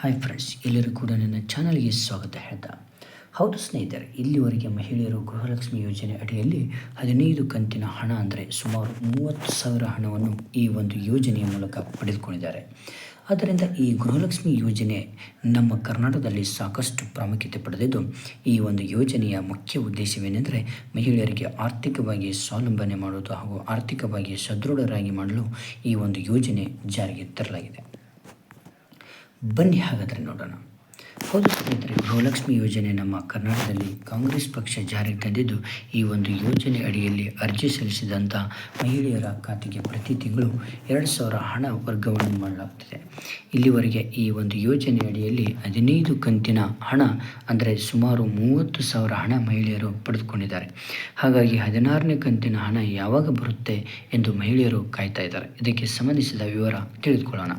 Hi friends ಎಲ್ಲರೂ ಕೂಡ ನನ್ನ ಚಾನಲ್ಗೆ ಸ್ವಾಗತ ಹೇಳ್ತಾ. ಹೌದು ಸ್ನೇಹಿತರೆ, ಇಲ್ಲಿವರೆಗೆ ಮಹಿಳೆಯರು ಗೃಹಲಕ್ಷ್ಮಿ ಯೋಜನೆ ಅಡಿಯಲ್ಲಿ ಹದಿನೈದು ಕಂತಿನ ಹಣ ಅಂದರೆ ಸುಮಾರು ಮೂವತ್ತು ಸಾವಿರ ಹಣವನ್ನು ಈ ಒಂದು ಯೋಜನೆಯ ಮೂಲಕ ಪಡೆದುಕೊಂಡಿದ್ದಾರೆ. ಆದ್ದರಿಂದ ಈ ಗೃಹಲಕ್ಷ್ಮಿ ಯೋಜನೆ ನಮ್ಮ ಕರ್ನಾಟಕದಲ್ಲಿ ಸಾಕಷ್ಟು ಪ್ರಾಮುಖ್ಯತೆ ಪಡೆದಿದ್ದು, ಈ ಒಂದು ಯೋಜನೆಯ ಮುಖ್ಯ ಉದ್ದೇಶವೇನೆಂದರೆ ಮಹಿಳೆಯರಿಗೆ ಆರ್ಥಿಕವಾಗಿ ಸ್ವಾವಲಂಬನೆ ಮಾಡುವುದು ಹಾಗೂ ಆರ್ಥಿಕವಾಗಿ ಸದೃಢರಾಗಿ ಮಾಡಲು ಈ ಒಂದು ಯೋಜನೆ ಜಾರಿಗೆ ತರಲಾಗಿದೆ. ಬನ್ನಿ ಹಾಗಾದರೆ ನೋಡೋಣ. ಹೌದು ಸ್ನೇಹಿತರೆ, ಗೃಹಲಕ್ಷ್ಮಿ ಯೋಜನೆ ನಮ್ಮ ಕರ್ನಾಟಕದಲ್ಲಿ ಕಾಂಗ್ರೆಸ್ ಪಕ್ಷ ಜಾರಿಗೆ ತಂದಿದ್ದು, ಈ ಒಂದು ಯೋಜನೆ ಅಡಿಯಲ್ಲಿ ಅರ್ಜಿ ಸಲ್ಲಿಸಿದಂಥ ಮಹಿಳೆಯರ ಖಾತೆಗೆ ಪ್ರತಿ ತಿಂಗಳು ಎರಡು ಸಾವಿರ ಹಣ ವರ್ಗಾವಣೆ ಮಾಡಲಾಗ್ತಿದೆ ಇಲ್ಲಿವರೆಗೆ ಈ ಒಂದು ಯೋಜನೆ ಅಡಿಯಲ್ಲಿ ಹದಿನೈದು ಕಂತಿನ ಹಣ, ಅಂದರೆ ಸುಮಾರು ಮೂವತ್ತು ಸಾವಿರ ಹಣ ಮಹಿಳೆಯರು ಪಡೆದುಕೊಂಡಿದ್ದಾರೆ. ಹಾಗಾಗಿ ಹದಿನಾರನೇ ಕಂತಿನ ಹಣ ಯಾವಾಗ ಬರುತ್ತೆ ಎಂದು ಮಹಿಳೆಯರು ಕಾಯ್ತಾ ಇದ್ದಾರೆ. ಇದಕ್ಕೆ ಸಂಬಂಧಿಸಿದ ವಿವರ ತಿಳಿದುಕೊಳ್ಳೋಣ.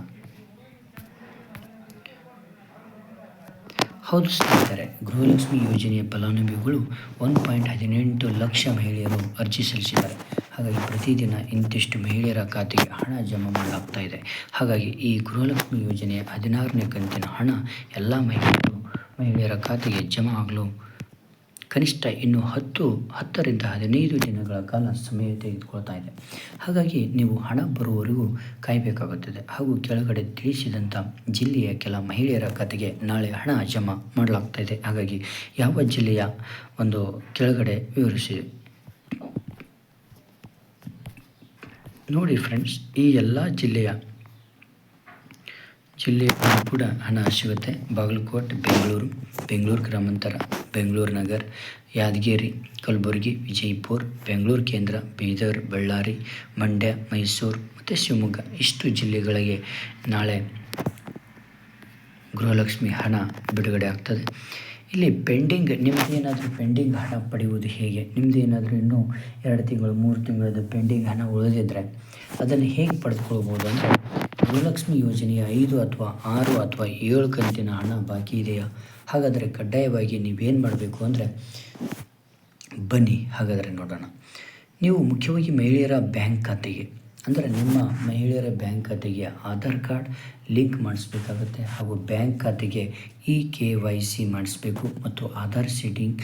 ಹೌದು ಸ್ನೇಹಿತರೆ, ಗೃಹಲಕ್ಷ್ಮಿ ಯೋಜನೆಯ ಫಲಾನುಭವಿಗಳು ಒಂದು ಪಾಯಿಂಟ್ ಹದಿನೆಂಟು ಲಕ್ಷ ಮಹಿಳೆಯರು ಅರ್ಜಿ ಸಲ್ಲಿಸಿದ್ದಾರೆ. ಹಾಗಾಗಿ ಪ್ರತಿದಿನ ಇಂತಿಷ್ಟು ಮಹಿಳೆಯರ ಖಾತೆಗೆ ಹಣ ಜಮಾ ಮಾಡಲಾಗ್ತಾ ಇದೆ. ಹಾಗಾಗಿ ಈ ಗೃಹಲಕ್ಷ್ಮಿ ಯೋಜನೆಯ ಹದಿನಾರನೇ ಕಂತಿನ ಹಣ ಎಲ್ಲ ಮಹಿಳೆಯರು, ಮಹಿಳೆಯರ ಖಾತೆಗೆ ಜಮಾ ಆಗಲು ಕನಿಷ್ಠ ಇನ್ನು ಹತ್ತು, ಹತ್ತರಿಂದ ಹದಿನೈದು ದಿನಗಳ ಕಾಲ ಸಮಯ ತೆಗೆದುಕೊಳ್ತಾ ಇದೆ. ಹಾಗಾಗಿ ನೀವು ಹಣ ಬರುವವರೆಗೂ ಕಾಯಬೇಕಾಗುತ್ತದೆ. ಹಾಗೂ ಕೆಳಗಡೆ ತಿಳಿಸಿದಂಥ ಜಿಲ್ಲೆಯ ಕೆಲ ಮಹಿಳೆಯರ ಖಾತೆಗೆ ನಾಳೆ ಹಣ ಜಮಾ ಮಾಡಲಾಗ್ತಾ ಇದೆ ಹಾಗಾಗಿ ಯಾವ ಜಿಲ್ಲೆಯ ಒಂದು ಕೆಳಗಡೆ ವಿವರಿಸಿದೆ. ನೋಡಿ ಫ್ರೆಂಡ್ಸ್ ಈ ಎಲ್ಲ ಜಿಲ್ಲೆಯ ಜಿಲ್ಲೆಯಲ್ಲೂ ಕೂಡ ಹಣ ಸಿಗುತ್ತೆ ಬಾಗಲಕೋಟೆ, ಬೆಂಗಳೂರು ಬೆಂಗಳೂರು ಗ್ರಾಮಾಂತರ, ಬೆಂಗಳೂರು ನಗರ, ಯಾದಗಿರಿ, ಕಲಬುರಗಿ, ವಿಜಯಪುರ, ಬೆಂಗಳೂರು ಕೇಂದ್ರ, ಬೀದರ್, ಬಳ್ಳಾರಿ, ಮಂಡ್ಯ, ಮೈಸೂರು ಮತ್ತು ಶಿವಮೊಗ್ಗ. ಇಷ್ಟು ಜಿಲ್ಲೆಗಳಿಗೆ ನಾಳೆ ಗೃಹಲಕ್ಷ್ಮಿ ಹಣ ಬಿಡುಗಡೆ ಆಗ್ತದೆ. ಇಲ್ಲಿ ಪೆಂಡಿಂಗ್ ನಿಮ್ಮದೇನಾದರೂ ಪೆಂಡಿಂಗ್ ಹಣ ಪಡೆಯುವುದು ಹೇಗೆ? ನಿಮ್ಮದು ಏನಾದರೂ ಇನ್ನೂ ಎರಡು ತಿಂಗಳು, ಮೂರು ತಿಂಗಳದ್ದು ಪೆಂಡಿಂಗ್ ಹಣ ಉಳಿದಿದ್ದರೆ ಅದನ್ನು ಹೇಗೆ ಪಡೆದುಕೊಳ್ಬೋದು ಅಂದರೆ ಗೃಹಲಕ್ಷ್ಮಿ ಯೋಜನೆಯ ಐದು ಅಥವಾ ಆರು ಅಥವಾ ಏಳು ಕಂತಿನ ಹಣ ಬಾಕಿ ಇದೆಯಾ? ಹಾಗಾದರೆ ಕಡ್ಡಾಯವಾಗಿ ನೀವೇನು ಮಾಡಬೇಕು ಅಂದರೆ ಬನ್ನಿ, ಹಾಗಾದರೆ ನೋಡೋಣ. ನೀವು ಮುಖ್ಯವಾಗಿ ಮಹಿಳೆಯರ ಬ್ಯಾಂಕ್ ಖಾತೆಗೆ ಅಂದರೆ ನಿಮ್ಮ ಮಹಿಳೆಯರ ಬ್ಯಾಂಕ್ ಖಾತೆಗೆ ಆಧಾರ್ ಕಾರ್ಡ್ ಲಿಂಕ್ ಮಾಡಿಸ್ಬೇಕಾಗುತ್ತೆ ಹಾಗೂ ಬ್ಯಾಂಕ್ ಖಾತೆಗೆ ಇ ಕೆ ವೈ ಸಿ ಮಾಡಿಸ್ಬೇಕು ಮತ್ತು ಆಧಾರ್ ಸೀಟಿಂಗ್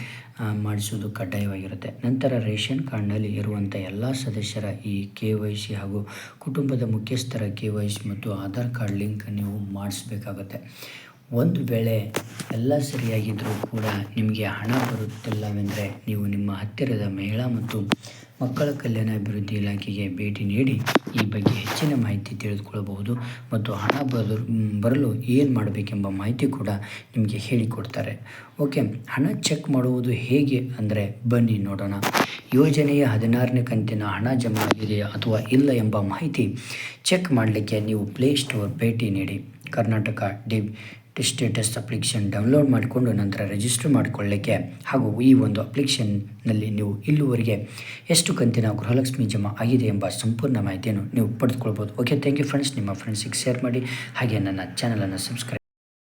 ಮಾಡಿಸೋದು ಕಡ್ಡಾಯವಾಗಿರುತ್ತೆ. ನಂತರ ರೇಷನ್ ಕಾರ್ಡ್ನಲ್ಲಿ ಇರುವಂಥ ಎಲ್ಲ ಸದಸ್ಯರ ಈ ಕೆ ವೈ ಸಿ ಹಾಗೂ ಕುಟುಂಬದ ಮುಖ್ಯಸ್ಥರ ಕೆ ವೈ ಸಿ ಮತ್ತು ಆಧಾರ್ ಕಾರ್ಡ್ ಲಿಂಕ್ ನೀವು ಮಾಡಿಸ್ಬೇಕಾಗುತ್ತೆ. ಒಂದು ವೇಳೆ ಎಲ್ಲ ಸರಿಯಾಗಿದ್ದರೂ ಕೂಡ ನಿಮಗೆ ಹಣ ಬರುತ್ತಿಲ್ಲವೆಂದರೆ ನೀವು ನಿಮ್ಮ ಹತ್ತಿರದ ಮಹಿಳಾ ಮತ್ತು ಮಕ್ಕಳ ಕಲ್ಯಾಣ ಅಭಿವೃದ್ಧಿ ಇಲಾಖೆಗೆ ಭೇಟಿ ನೀಡಿ ಈ ಬಗ್ಗೆ ಹೆಚ್ಚಿನ ಮಾಹಿತಿ ತಿಳಿದುಕೊಳ್ಳಬಹುದು ಮತ್ತು ಹಣ ಬರಲು ಬರಲು ಏನು ಮಾಡಬೇಕೆಂಬ ಮಾಹಿತಿ ಕೂಡ ನಿಮಗೆ ಹೇಳಿಕೊಡ್ತಾರೆ. ಓಕೆ, ಹಣ ಚೆಕ್ ಮಾಡುವುದು ಹೇಗೆ ಅಂದರೆ ಬನ್ನಿ ನೋಡೋಣ. ಯೋಜನೆಯ ಹದಿನಾರನೇ ಕಂತಿನ ಹಣ ಜಮಾ ಆಗಿದೆಯಾ ಅಥವಾ ಇಲ್ಲ ಎಂಬ ಮಾಹಿತಿ ಚೆಕ್ ಮಾಡಲಿಕ್ಕೆ ನೀವು ಪ್ಲೇಸ್ಟೋರ್ ಭೇಟಿ ನೀಡಿ. Karnataka D status application download ಮಾಡಿಕೊಂಡು ನಂತರ ರಿಜಿಸ್ಟರ್ ಮಾಡಿಕೊಳ್ಳಲಿಕ್ಕೆ ಹಾಗೂ ಈ ಒಂದು ಅಪ್ಲಿಕೇಶನ್ನಲ್ಲಿ ನೀವು ಇಲ್ಲಿವರೆಗೆ ಎಷ್ಟು ಕಂತಿನ ಗೃಹಲಕ್ಷ್ಮಿ ಜಮಾ ಆಗಿದೆ ಎಂಬ ಸಂಪೂರ್ಣ ಮಾಹಿತಿಯನ್ನು ನೀವು ಪಡೆದುಕೊಳ್ಬೋದು. ಓಕೆ ಥ್ಯಾಂಕ್ ಯು ಫ್ರೆಂಡ್ಸ್ ನಿಮ್ಮ ಫ್ರೆಂಡ್ಸಿಗೆ ಶೇರ್ ಮಾಡಿ. ಹಾಗೆ ನನ್ನ ಚಾನಲನ್ನು ಸಬ್ಸ್ಕ್ರೈಬ್